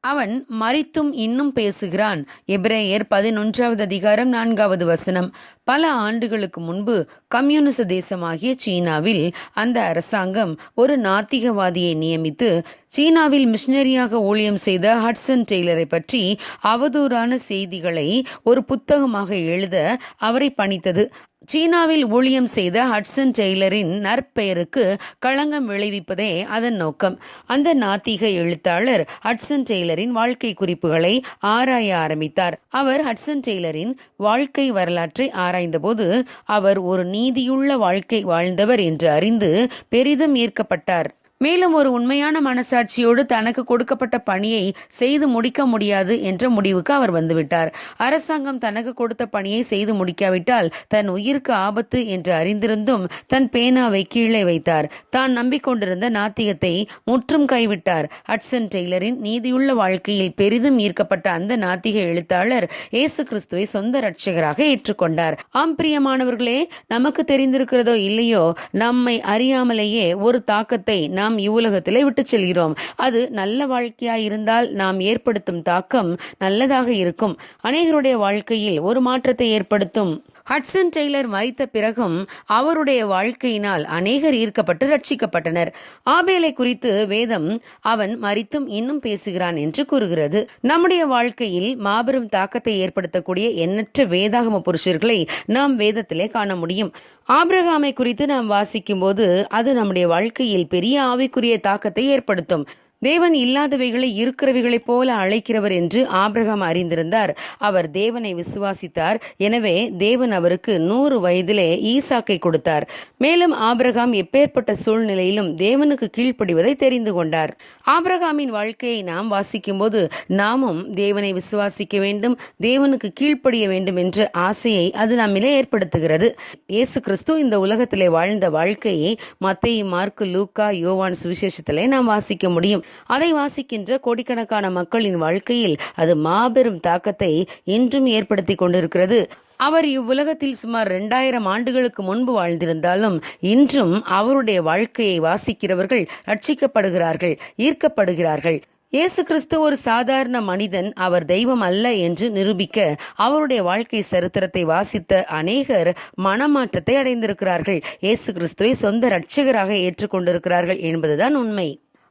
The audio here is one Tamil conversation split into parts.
அவன் மறித்தும் இன்னும் பேசுகிறான். எபிரேயர் பதினொன்றாவது அதிகாரம் நான்காவது வசனம். பல ஆண்டுகளுக்கு முன்பு கம்யூனிச தேசமாகிய சீனாவில் அந்த அரசாங்கம் ஒரு நாத்திகவாதியை நியமித்து சீனாவில் மிஷனரியாக ஊழியம் செய்த ஹட்சன் டெய்லரை பற்றி அவதூறான செய்திகளை ஒரு புத்தகமாக எழுத அவரை பணித்தது. சீனாவில் ஊழியம் செய்த ஹட்சன் டெய்லரின் நற்பெயருக்கு களங்கம் விளைவிப்பதே அதன் நோக்கம். அந்த நாத்திக எழுத்தாளர் ஹட்சன் டெய்லரின் வாழ்க்கை குறிப்புகளை ஆராய ஆரம்பித்தார். அவர் ஹட்சன் டெய்லரின் வாழ்க்கை வரலாற்றை ஆராய்ந்தபோது அவர் ஒரு நீதியுள்ள வாழ்க்கை வாழ்ந்தவர் என்று அறிந்து பெரிதும் ஈர்க்கப்பட்டார். மேலும் ஒரு உண்மையான மனசாட்சியோடு தனக்கு கொடுக்கப்பட்ட பணியை செய்து முடிக்க முடியாது என்ற முடிவுக்கு அவர் வந்துவிட்டார். அரசாங்கம் தனக்கு கொடுத்த பணியை செய்து முடிக்காவிட்டால் தன் உயிருக்கு ஆபத்து என்று அறிந்திருந்தும் தன் பேனாவை கீழே வைத்தார். தான் நம்பிக்கொண்டிருந்த நாத்திகத்தை முற்றும் கைவிட்டார். ஹட்சன் டெய்லரின் நீதியுள்ள வாழ்க்கையில் பெரிதும் ஈர்க்கப்பட்ட அந்த நாத்திக எழுத்தாளர் இயேசு கிறிஸ்துவை சொந்த ரட்சகராக ஏற்றுக்கொண்டார். ஆம் பிரியமானவர்களே நமக்கு தெரிந்திருக்கிறதோ இல்லையோ நம்மை அறியாமலேயே ஒரு தாக்கத்தை நாம் இவ்வுலகத்திலே விட்டு செல்கிறோம். அது நல்ல வாழ்க்கையாய் இருந்தால் நாம் ஏற்படுத்தும் தாக்கம் நல்லதாக இருக்கும். அநேகருடைய வாழ்க்கையில் ஒரு மாற்றத்தை ஏற்படுத்தும். ஹட்சன் டெய்லர் மறித்த பிறகும் அவருடைய வாழ்க்கையினால் அநேகர் ஈர்க்கப்பட்டு ரட்சிக்கப்பட்டனர். ஆபேலை குறித்து வேதம் அவன் மறித்தும் இன்னும் பேசுகிறான் என்று கூறுகிறது. நம்முடைய வாழ்க்கையில் மாபெரும் தாக்கத்தை ஏற்படுத்தக்கூடிய எண்ணற்ற வேதாகம புருஷர்களை நாம் வேதத்திலே காண முடியும். ஆபிரகாமை குறித்து நாம் வாசிக்கும்போது அது நம்முடைய வாழ்க்கையில் பெரிய ஆவிக்குரிய தாக்கத்தை ஏற்படுத்தும். தேவன் இல்லாதவைகளை இருக்கிறவைகளைப் போல அழைக்கிறவர் என்று ஆபிரகாம் அறிந்திருந்தார். அவர் தேவனை விசுவாசித்தார். எனவே தேவன் அவருக்கு நூறு வயதிலே ஈசாக்கை கொடுத்தார். மேலும் ஆபிரகாம் எப்பேற்பட்ட சூழ்நிலையிலும் தேவனுக்கு கீழ்ப்படிவதை தெரிந்து கொண்டார். ஆபிரகாமின் வாழ்க்கையை நாம் வாசிக்கும்போது நாமும் தேவனை விசுவாசிக்க வேண்டும் தேவனுக்கு கீழ்ப்படிய வேண்டும் என்ற ஆசையை அது நம்மிலே ஏற்படுத்துகிறது. இயேசு கிறிஸ்து இந்த உலகத்திலே வாழ்ந்த வாழ்க்கையை மத்தேயு மார்க்கு லூக்கா யோவான் சுவிசேஷத்திலே நாம் வாசிக்க முடியும். அதை வாசிக்கின்ற கோடிக்கணக்கான மக்களின் வாழ்க்கையில் அது மாபெரும் தாக்கத்தை இன்றும் ஏற்படுத்தி கொண்டிருக்கிறது. அவர் இவ்வுலகத்தில் சுமார் இரண்டாயிரம் ஆண்டுகளுக்கு முன்பு வாழ்ந்திருந்தாலும் இன்றும் அவருடைய வாழ்க்கையை வாசிக்கிறவர்கள் ரட்சிக்கப்படுகிறார்கள் ஈர்க்கப்படுகிறார்கள். இயேசு கிறிஸ்து ஒரு சாதாரண மனிதன் அவர் தெய்வம் அல்ல என்று நிரூபிக்க அவருடைய வாழ்க்கை சரித்திரத்தை வாசித்த அநேகர் மனமாற்றத்தை அடைந்திருக்கிறார்கள். இயேசு கிறிஸ்துவை சொந்த ரட்சகராக ஏற்றுக்கொண்டிருக்கிறார்கள் என்பதுதான் உண்மை.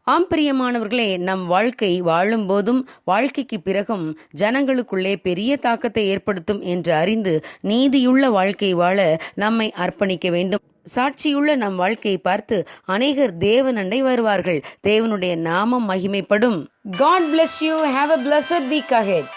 ஆம் பிரியமானவர்களே நம் வாழ்க்கை வாழும் போதும் வாழ்க்கைக்கு பிறகும் ஜனங்களுக்குள்ளே பெரிய தாக்கத்தை ஏற்படுத்தும் என்று அறிந்து நீதியுள்ள வாழ்க்கை வாழ நம்மை அர்ப்பணிக்க வேண்டும். சாட்சியுள்ள நம் வாழ்க்கையை பார்த்து அநேகர் தேவனண்டை வருவார்கள். தேவனுடைய நாமம் மகிமைப்படும். God bless you have a blessed week ahead